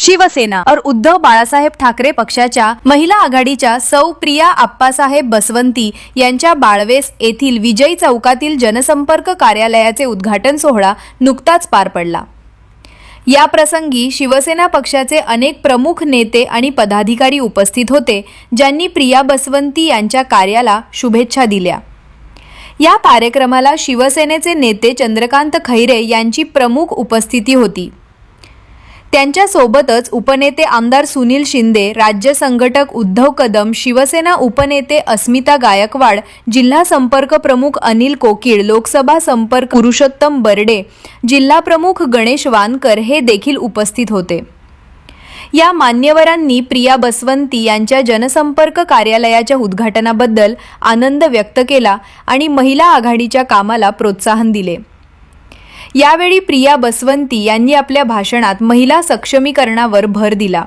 शिवसेना. और उद्धव बाळासाहेब ठाकरे पक्षाच्या महिला आघाडीच्या सौ प्रिया आप्पासाहेब बसवंती यांच्या बाळवेस येथील विजय चौकातील जनसंपर्क कार्यालयाचे उद्घाटन सोहळा नुकताच पार पडला. या प्रसंगी शिवसेना पक्षाचे अनेक प्रमुख नेते आणि पदाधिकारी उपस्थित होते ज्यांनी प्रिया बसवंती यांच्या कार्याला शुभेच्छा दिल्या. या कार्यक्रमाला शिवसेनेचे नेते चंद्रकांत खैरे यांची प्रमुख उपस्थिती होती. त्यांच्यासोबतच उपनेते आमदार सुनील शिंदे राज्य संघटक उद्धव कदम शिवसेना उपनेते अस्मिता गायकवाड जिल्हा संपर्क प्रमुख अनिल कोकीळ लोकसभा संपर्क पुरुषोत्तम बर्डे जिल्हा प्रमुख गणेश वानकर हे देखील उपस्थित होते. या मान्यवरांनी प्रिया बसवंती यांच्या जनसंपर्क कार्यालयाच्या उद्घाटनाबद्दल आनंद व्यक्त केला आणि महिला आघाडीच्या कामाला प्रोत्साहन दिले. यावेळी प्रिया बसवंती यांनी आपल्या भाषणात महिला सक्षमीकरणावर भर दिला.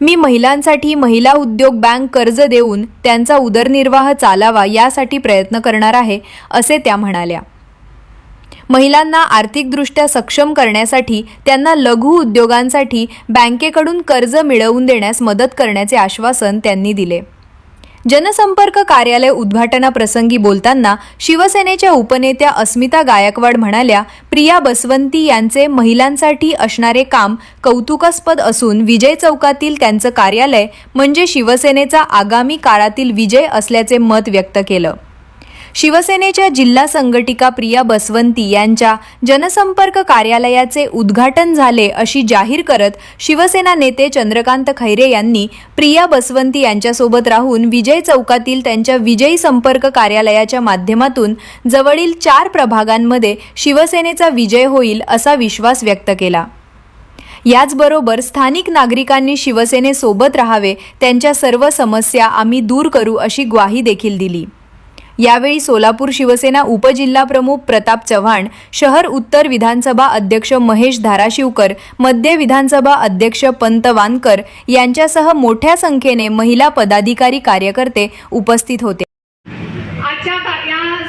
मी महिलांसाठी महिला उद्योग बँक कर्ज देऊन त्यांचा उदरनिर्वाह चालावा यासाठी प्रयत्न करणार आहे असे त्या म्हणाल्या. महिलांना आर्थिकदृष्ट्या सक्षम करण्यासाठी त्यांना लघु उद्योगांसाठी बँकेकडून कर्ज मिळवून देण्यास मदत करण्याचे आश्वासन त्यांनी दिले. जनसंपर्क कार्यालय उद्घाटनाप्रसंगी बोलताना शिवसेनेच्या उपनेत्या अस्मिता गायकवाड म्हणाल्या प्रिया बसवंती यांचे महिलांसाठी असणारे काम कौतुकास्पद असून विजय चौकातील त्यांचं कार्यालय म्हणजे शिवसेनेचा आगामी काळातील विजय असल्याचे मत व्यक्त केलं. शिवसेनेच्या जिल्हा संघटिका प्रिया बसवंती यांच्या जनसंपर्क कार्यालयाचे उद्घाटन झाले अशी जाहीर करत शिवसेना नेते चंद्रकांत खैरे यांनी प्रिया बसवंती यांच्यासोबत राहून विजय चौकातील त्यांच्या विजयी संपर्क कार्यालयाच्या माध्यमातून जवळील चार प्रभागांमध्ये शिवसेनेचा विजय होईल असा विश्वास व्यक्त केला. याचबरोबर स्थानिक नागरिकांनी शिवसेनेसोबत राहावे त्यांच्या सर्व समस्या आम्ही दूर करू अशी ग्वाही देखील दिली. यावेळी सोलापूर शिवसेना उपजिल्हाप्रमुख प्रताप चव्हाण शहर उत्तर विधानसभा अध्यक्ष महेश धाराशिवकर मध्य विधानसभा अध्यक्ष पंत वानकर यांच्यासह मोठ्या संख्येने महिला पदाधिकारी कार्यकर्ते उपस्थित होते. आजच्या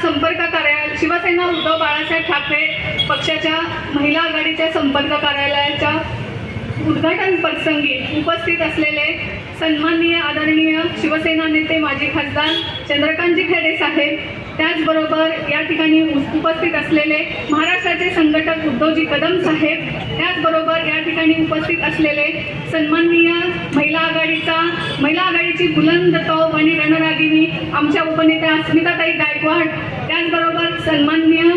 संपर्क कार्यालय शिवसेना उद्धव बाळासाहेब ठाकरे पक्षाच्या महिला आघाडीच्या संपर्क कार्यालयाच्या उद्घाटन प्रसंगी उपस्थित असलेले सन्माननीय आदरणीय शिवसेना नेते माजी खासदार चंद्रकांतजी खेडे साहेब त्याचबरोबर या ठिकाणी उपस्थित असलेले महाराष्ट्राचे संघटक उद्धवजी कदम साहेब त्याचबरोबर या ठिकाणी उपस्थित असलेले सन्माननीय महिला आघाडीचा महिला आघाडीची बुलंद तोफ आणि रणरागिनी आमच्या उपनेत्या अस्मिताताई गायकवाड त्याचबरोबर सन्माननीय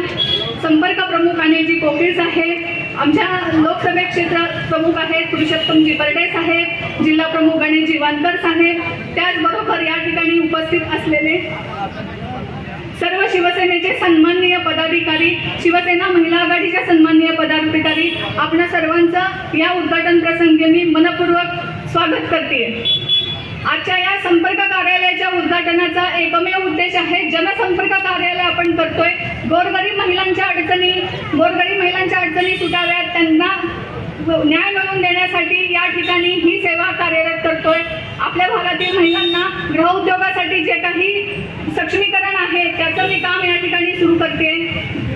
संपर्क प्रमुख अनिलजी कोकीळ साहेब आमच्या लोकसभे क्षेत्रात प्रमुख आहेत पुरुषोत्तमजी बर्डे साहेब जिल्हा प्रमुख गणेश वानकर साहेब त्याचबरोबर या ठिकाणी उपस्थित असलेले सर्व शिवसेनेचे सन्माननीय पदाधिकारी शिवसेना महिला आघाडीच्या सन्माननीय पदाधिकारी आपणा सर्वांचं या उद्घाटन प्रसंगी मी मनपूर्वक स्वागत करते. आजच्या या संपर्क कार्यालयाच्या उद्घाटनाचा एकमेव उद्देश आहे जनसंपर्क कार्यालय आपण करतोय. गोरगरीब महिलांच्या अडचणी गोरगरीब महिलांच्या अडचणी सुटाव्यात त्यांना न्याय मिळवून देण्यासाठी या ठिकाणी ही सेवा कार्यरत करतोय. आपल्या भागातील महिला गृहउद्योगासाठी जे काही सक्षमीकरण आहे त्याचं मी काम या ठिकाणी सुरू करते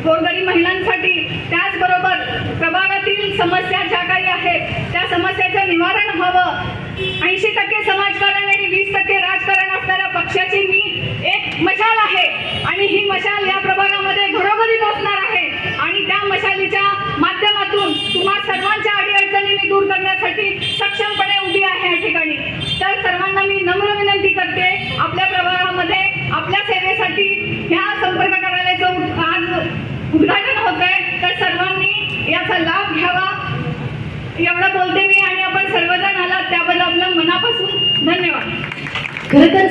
गोरगरीब महिलांसाठी त्याचबरोबर प्रभागातील समस्या ज्या काही आहेत त्या समस्याचं निवारण व्हावं ऐंशी टक्के समाजकारण आणि वीस टक्के राजकारण असणाऱ्या पक्षाची मी एक मशाल आहे आणि ही मशाल या प्रभागामध्ये घरोघरी पोहोचणार आहे आणि त्या मशालीच्या माध्यमातून तुम्हा सर्वांच्या अडीअडचणी मी दूर करण्यासाठी सक्षमपणे उभी आहे या ठिकाणी. तर सर्वांना मी नम्र विनंती करते आपल्या प्रभागामध्ये आपल्या सेवेसाठी ह्या संपर्क कार्यालयाचं आज उद्घाटन होत आहे तर सर्वांनी याचा लाभ घ्यावा. एवढं बोलते मी आणि आपण सर्वजण आलात त्याबद्दल आपलं मनापासून धन्यवाद. खरं तर